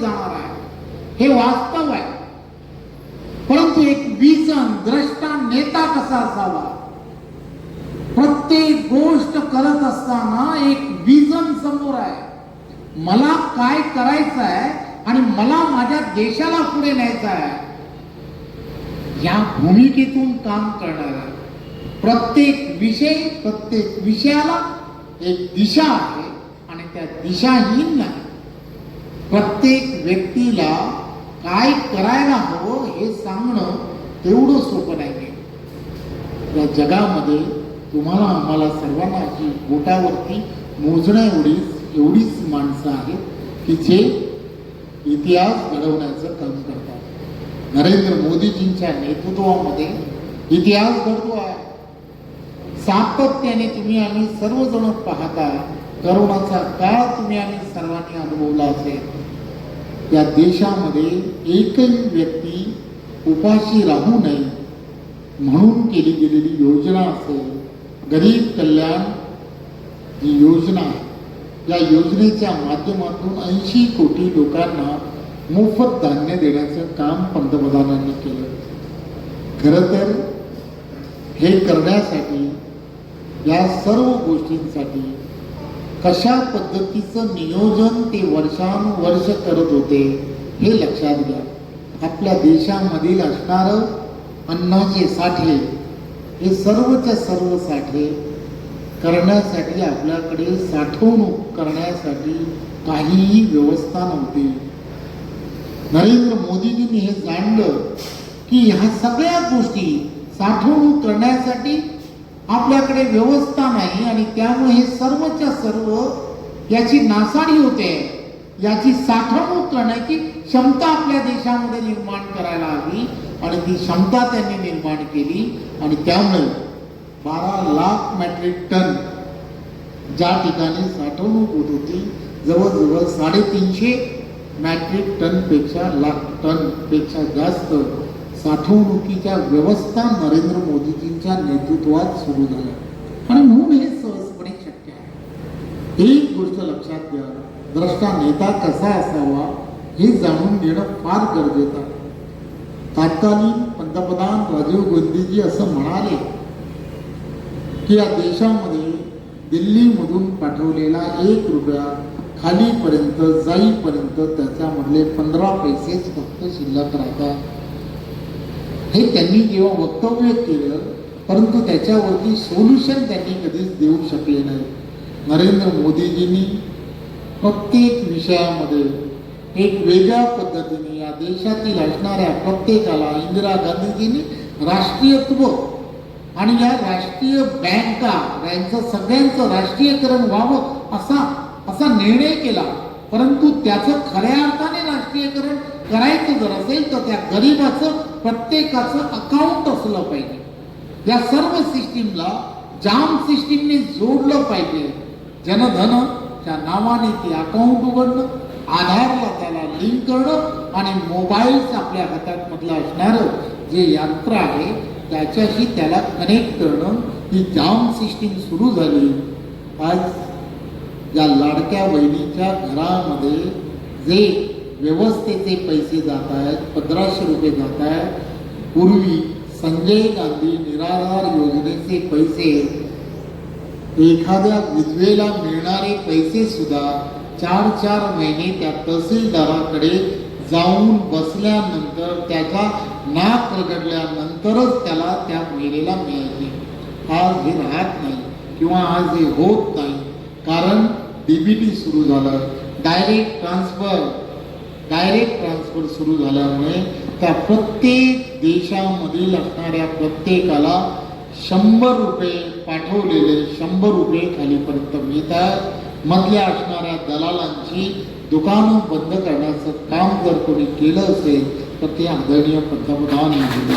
जाणार आहे. हे वास्तव आहे. परंतु एक विजन द्रष्टा नेता कसा असावा प्रत्येक गोष्ट करत असताना एक विजन समोर आहे. मला काय करायचं आहे आणि मला माझ्या देशाला पुढे न्यायचं आहे? या भूमिकेतून काम करणार प्रत्येक विषय प्रत्येक विषयाला एक दिशा आहे आणि त्या दिशाहीन नाही. प्रत्येक व्यक्तीला काय करायला हवं हे सांगणं तेवढं सोपं नाही या जगामध्ये तुम्हाला आम्हाला सर्वांना अशी बोटावरती मोजण्या एवढीच एवढीच माणसं आहेत की जे इतिहास घडवण्याचं काम करतात. नरेंद्र मोदीजींच्या नेतृत्वामध्ये इतिहास घडतो आहे. सातत्याने तुम्ही आम्ही सर्वजण पाहता करोनाचा काळ तुम्ही आम्ही सर्वांनी अनुभवला असेल. या देशामध्ये एकही व्यक्ती उपाशी राहू नये म्हणून केली गेलेली योजना असेल गरीब कल्याण ही योजना आहे या योजनेच्या माध्यमातून ऐंशी कोटी लोकांना मोफत धान्य देण्याचं काम पंतप्रधानांनी केलं. खरं तर हे करण्यासाठी या सर्व गोष्टींसाठी कशा पद्धतीचं नियोजन ते वर्षानुवर्ष करत होते हे लक्षात घ्या. आपल्या देशामधील असणारं अन्नाचे साठे हे सर्वच्या सर्व साठे करण्यासाठी आपल्याकडे साठवणूक करण्यासाठी काहीही व्यवस्था नव्हती. नरेंद्र मोदीजींनी हे जाणलं की ह्या सगळ्या गोष्टी साठवणूक करण्यासाठी आपल्याकडे व्यवस्था नाही आणि त्यामुळे हे सर्वच्या सर्व याची नासाडी होते. याची साठवणूक करण्याची क्षमता आपल्या देशामध्ये निर्माण करायला हवी आणि ती क्षमता त्यांनी निर्माण केली आणि त्यामुळे बारा लाख मेट्रिक टन ज्या ठिकाणी साठवणूक होत होती जवळजवळ साडेतीनशे मॅट्रिक टनपेक्षा लाख टनपेक्षा जास्त साठवणुकीच्या व्यवस्था नरेंद्र मोदीजींच्या नेतृत्वात सुरू झाल्या. आणि म्हणून हे सहजपणे शक्य आहे. एक गोष्ट लक्षात घ्या द्रष्टा नेता कसा असावा हे जाणून घेणं फार गरजेचं आहे. तत्कालीन पंतप्रधान राजीव गांधीजी असं म्हणाले की या देशामध्ये दिल्लीमधून पाठवलेला एक रुपया खालीपर्यंत जाईपर्यंत त्याच्यामधले पंधरा पैसेच फक्त शिल्लक राहतात. हे त्यांनी जेव्हा वक्तव्य केलं परंतु त्याच्यावरती सोल्युशन त्यांनी कधीच देऊ शकले नाही. नरेंद्र मोदीजींनी प्रत्येक विषयामध्ये एक वेगळ्या पद्धतीने या देशातील असणाऱ्या प्रत्येकाला इंदिरा गांधीजींनी राष्ट्रीयत्व आणि या राष्ट्रीय बँका यांचं सगळ्यांचं राष्ट्रीयकरण व्हावं असा असा निर्णय केला. परंतु त्याचं खऱ्या राष्ट्रीयकरण करायचं जर असेल तर त्या गरीबाचं प्रत्येकाचं अकाउंट असलं पाहिजे. या सर्व सिस्टीमला जाम सिस्टीमने जोडलं पाहिजे. जनधनच्या नावाने ते अकाउंट उघडणं आधारला त्याला लिंक करणं आणि मोबाईल्स आपल्या हातात मधलं असणारं जे यंत्र आहे त्याच्याशी त्याला कनेक्ट करणं ही जाम सिस्टीम सुरू झाली. आज या लाडक्या बहिणीच्या घरामध्ये जे व्यवस्थेचे पैसे जात आहेत पंधराशे रुपये जात आहेत. पूर्वी संजय गांधी निराधार योजनेचे पैसे एखाद्या विधवेला मिळणारे पैसे सुद्धा चार चार महिने त्या तहसीलदाराकडे जाऊन बसल्यानंतर त्याचा नाक रगडल्यानंतरच त्याला त्या महिलेला मिळायचे आज हे राहत नाही किंवा आज हे होत नाही. कारण डीबीटी सुरू झालं. डायरेक्ट ट्रान्सफर डायरेक्ट ट्रान्सफर सुरू झाल्यामुळे त्या प्रत्येक देशामधील असणाऱ्या प्रत्येकाला शंभर रुपये पाठवलेले शंभर रुपये खालीपर्यंत मिळतात. मधल्या असणाऱ्या दलालांची दुकानं बंद करण्याचं काम जर कोणी केलं असेल तर ते आदरणीय पंतप्रधान मोदी